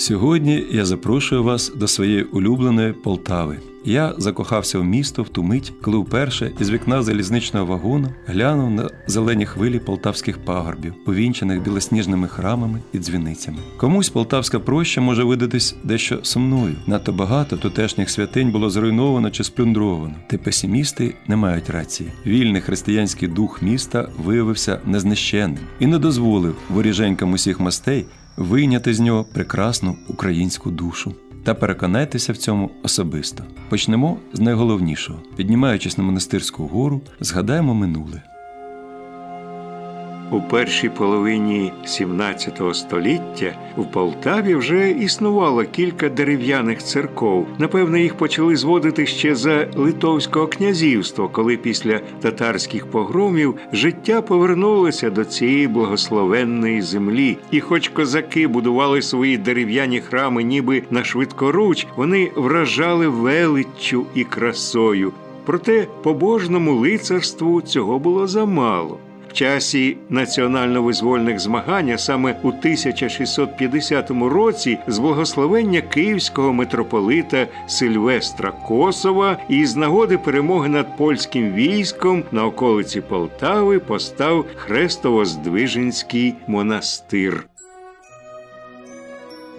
Сьогодні я запрошую вас до своєї улюбленої Полтави. Я закохався в місто в ту мить, коли вперше із вікна залізничного вагону глянув на зелені хвилі полтавських пагорбів, увінчених білосніжними храмами і дзвіницями. Комусь полтавська проща може видатись дещо сумною. Надто багато тутешніх святинь було зруйновано чи сплюндровано. Ти песимісти не мають рації. Вільний християнський дух міста виявився незнищенним і не дозволив воріженькам усіх мастей вийняти з нього прекрасну українську душу. Та переконайтеся в цьому особисто. Почнемо з найголовнішого. Піднімаючись на монастирську гору, згадаємо минуле. У першій половині 17 століття в Полтаві вже існувало кілька дерев'яних церков. Напевно, їх почали зводити ще за Литовського князівства, коли після татарських погромів життя повернулося до цієї благословенної землі. І хоч козаки будували свої дерев'яні храми, ніби на швидкоруч, вони вражали величчю і красою. Проте побожному лицарству цього було замало. В часі національно-визвольних змагань, саме у 1650 році, з благословення київського митрополита Сильвестра Косова і з нагоди перемоги над польським військом на околиці Полтави постав Хрестово-Здвиженський монастир.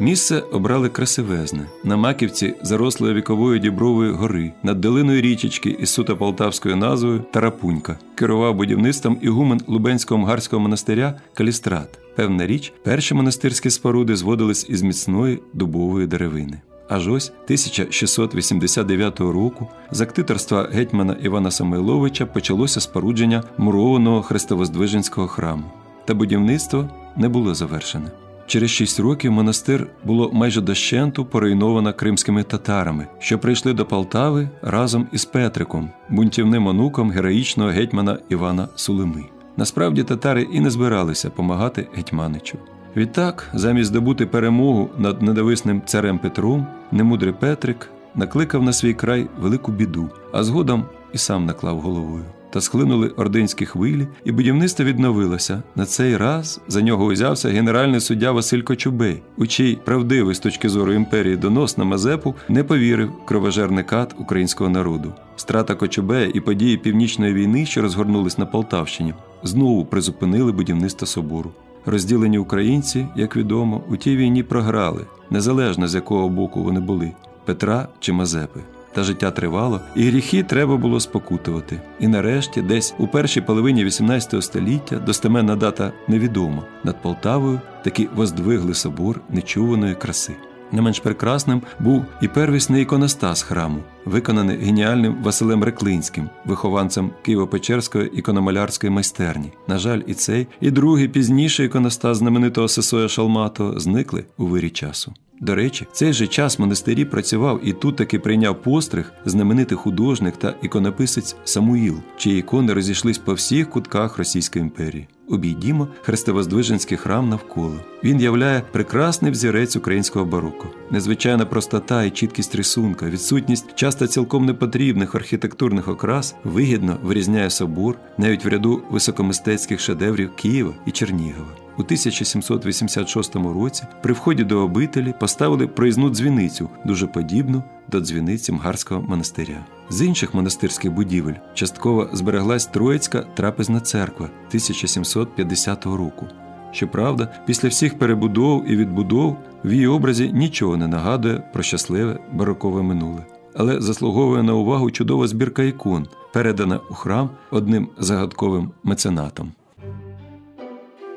Місце обрали красивезне на маківці зарослої вікової дібрової гори, над долиною річечки із суто полтавською назвою Тарапунька. Керував будівництвом ігумен Лубенського мгарського монастиря Калістрат. Певна річ, перші монастирські споруди зводились із міцної дубової деревини. Аж ось 1689 року з актиторства гетьмана Івана Самойловича почалося спорудження мурованого хрестовоздвиженського храму. Та будівництво не було завершене. Через шість років монастир було майже дощенту поруйновано кримськими татарами, що прийшли до Полтави разом із Петриком, бунтівним онуком героїчного гетьмана Івана Сулими. Насправді татари і не збиралися помагати гетьманичу. Відтак, замість здобути перемогу над недовисним царем Петром, немудрий Петрик накликав на свій край велику біду, а згодом і сам наклав головою. Та схлинули ординські хвилі, і будівництво відновилося. На цей раз за нього узявся генеральний суддя Василь Кочубей, у чий правдивий з точки зору імперії донос на Мазепу не повірив кровожерний кат українського народу. Страта Кочубея і події північної війни, що розгорнулись на Полтавщині, знову призупинили будівництво собору. Розділені українці, як відомо, у тій війні програли, незалежно з якого боку вони були Петра чи Мазепи. Та життя тривало, і гріхи треба було спокутувати. І нарешті, десь у першій половині XVIII століття, достеменна дата невідома, над Полтавою таки воздвигли собор нечуваної краси. Не менш прекрасним був і первісний іконостас храму, виконаний геніальним Василем Реклинським, вихованцем Києво-Печерської ікономалярської майстерні. На жаль, і цей, і другий пізніший іконостас знаменитого Сесоя Шалмато зникли у вирі часу. До речі, цей же час в монастирі працював і тут таки прийняв постриг знаменитий художник та іконописець Самуїл, чиї ікони розійшлись по всіх кутках Російської імперії. Обійдімо Хрестовоздвиженський храм навколо. Він являє прекрасний взірець українського бароко. Незвичайна простота і чіткість рисунка, відсутність часто цілком непотрібних архітектурних окрас вигідно вирізняє собор навіть в ряду високомистецьких шедеврів Києва і Чернігова. У 1786 році при вході до обителі поставили проїзну дзвіницю, дуже подібну до дзвіниці Мгарського монастиря. З інших монастирських будівель частково збереглась Троїцька трапезна церква 1750 року. Щоправда, після всіх перебудов і відбудов в її образі нічого не нагадує про щасливе барокове минуле. Але заслуговує на увагу чудова збірка ікон, передана у храм одним загадковим меценатом.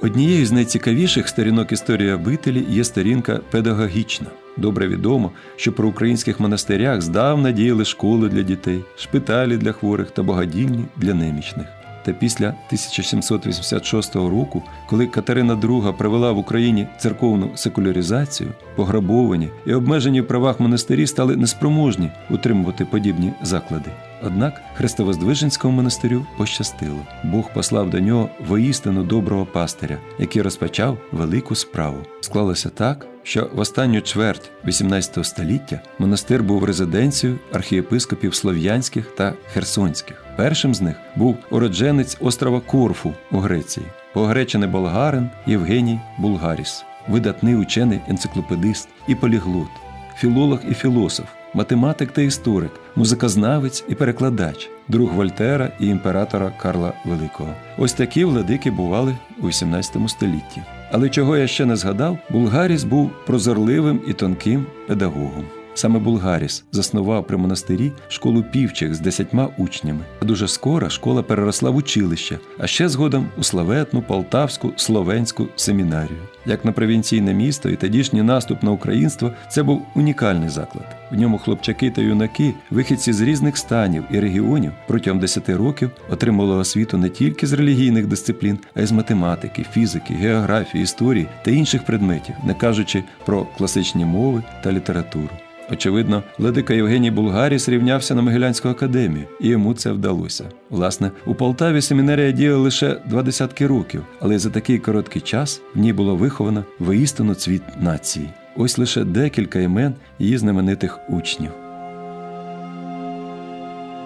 Однією з найцікавіших сторінок історії обителі є сторінка педагогічна. Добре відомо, що про українських монастирях здавна діяли школи для дітей, шпиталі для хворих та богадільні для немічних. Та після 1786 року, коли Катерина II провела в Україні церковну секуляризацію, пограбовані і обмежені в правах монастирі стали неспроможні утримувати подібні заклади. Однак Хрестовоздвиженському монастирю пощастило. Бог послав до нього воістину доброго пастиря, який розпочав велику справу. Склалося так, що в останню чверть XVIII століття монастир був резиденцією архієпископів слов'янських та херсонських. Першим з них був уродженець острова Корфу у Греції, погречений болгарин Євгеній Булгаріс. видатний учений енциклопедист і поліглот, філолог і філософ, математик та історик, музикознавець і перекладач, друг Вольтера і імператора Карла Великого. Ось такі владики бували у XVIII столітті. Але чого я ще не згадав, Булгаріс був прозорливим і тонким педагогом. Саме Булгаріс заснував при монастирі школу півчих з десятьма учнями. Дуже скоро школа переросла в училище, а ще згодом у славетну полтавську словенську семінарію. Як на провінційне місто і тодішній наступ на українство, це був унікальний заклад. В ньому хлопчаки та юнаки, вихідці з різних станів і регіонів протягом 10 років отримували освіту не тільки з релігійних дисциплін, а й з математики, фізики, географії, історії та інших предметів, не кажучи про класичні мови та літературу. Очевидно, владика Євгеній Булгаріс рівнявся на Могилянську академію, і йому це вдалося. Власне, у Полтаві семінарія діяла лише два десятки років, але за такий короткий час в ній було виховано воістину цвіт нації. Ось лише декілька імен її знаменитих учнів.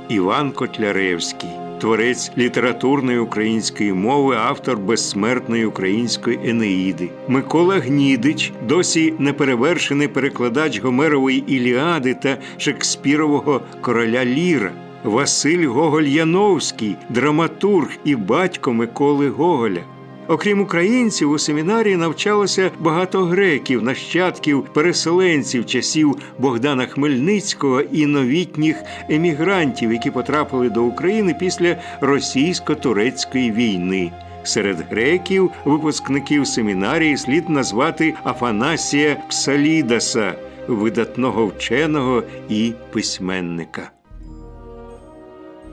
Іван Котляревський, творець літературної української мови, автор безсмертної української Енеїди. Микола Гнідич, досі неперевершений перекладач Гомерової Іліади та Шекспірового короля Ліра. Василь Гоголь Яновський, драматург і батько Миколи Гоголя. Окрім українців, у семінарії навчалося багато греків, нащадків, переселенців часів Богдана Хмельницького і новітніх емігрантів, які потрапили до України після російсько-турецької війни. Серед греків, випускників семінарії, слід назвати Афанасія Псалідаса, видатного вченого і письменника.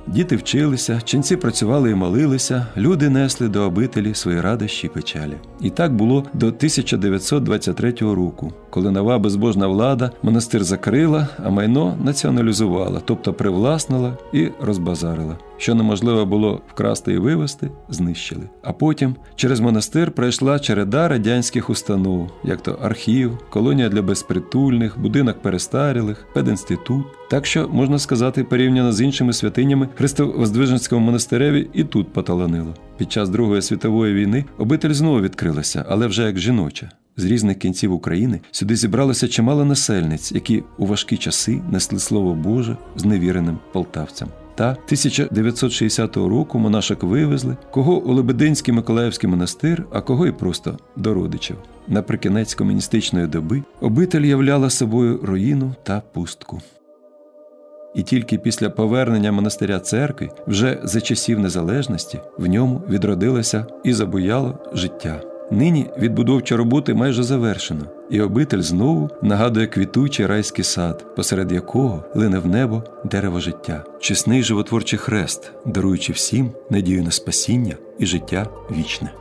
Діти вчилися, ченці працювали і молилися, люди несли до обителі свої радощі й печалі. І так було до 1923 року, коли нова безбожна влада монастир закрила, а майно націоналізувала, тобто привласнила і розбазарила. Що неможливо було вкрасти і вивезти, знищили. А потім через монастир пройшла череда радянських установ, як то архів, колонія для безпритульних, будинок перестарілих, пединститут. Так що, можна сказати, порівняно з іншими святинями, Христовоздвиженському монастиреві і тут поталанило. Під час Другої світової війни обитель знову відкрилася, але вже як жіноча. З різних кінців України сюди зібралося чимало насельниць, які у важкі часи несли слово Боже зневіреним полтавцям. Та 1960 року монашок вивезли, кого у Лебединський Миколаївський монастир, а кого і просто до родичів. Наприкінець комуністичної доби обитель являла собою руїну та пустку. І тільки після повернення монастиря церкви, вже за часів незалежності, в ньому відродилося і забуяло життя. Нині відбудовчі роботи майже завершено, і обитель знову нагадує квітучий райський сад, посеред якого лине в небо дерево життя, чесний животворчий хрест, даруючи всім надію на спасіння і життя вічне.